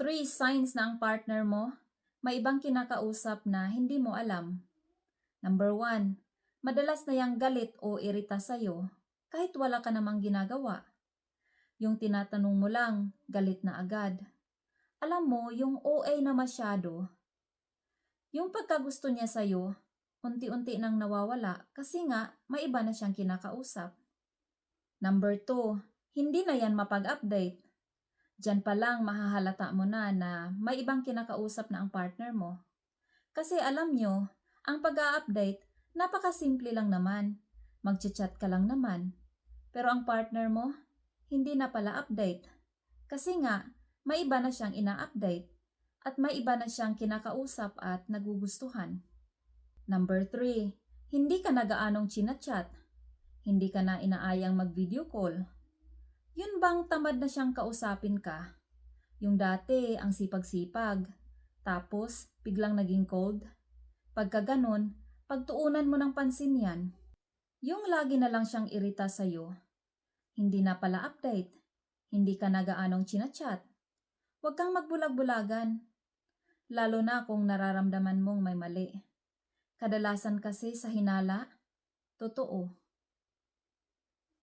Three signs na ang partner mo may ibang kinakausap na hindi mo alam. Number one, madalas na yang galit o irita sa'yo kahit wala ka namang ginagawa. Yung tinatanong mo lang, galit na agad. Alam mo, yung OA na masyado, yung pagkagusto niya sa'yo, unti-unti nang nawawala kasi nga may iba na siyang kinakausap. Number two, hindi na yan mapag-update. Diyan pa lang mahahalata mo na na may ibang kinakausap na ang partner mo. Kasi alam nyo, ang pag-update, napakasimple lang naman. Magchat-chat ka lang naman. Pero ang partner mo, hindi na pala update. Kasi nga, may iba na siyang ina-update at may iba na siyang kinakausap at nagugustuhan. Number 3, hindi ka nagaanong chinachat. Hindi ka na inaayang mag-video call. Yun bang tamad na siyang kausapin ka? Yung dati, ang sipag-sipag. Tapos, biglang naging cold. Pagka ganun, pagtuunan mo ng pansin yan. Yung lagi na lang siyang irita sa'yo. Hindi na pala update. Hindi ka nagaanong chinachat. Huwag kang magbulag-bulagan. Lalo na kung nararamdaman mong may mali. Kadalasan kasi sa hinala, totoo.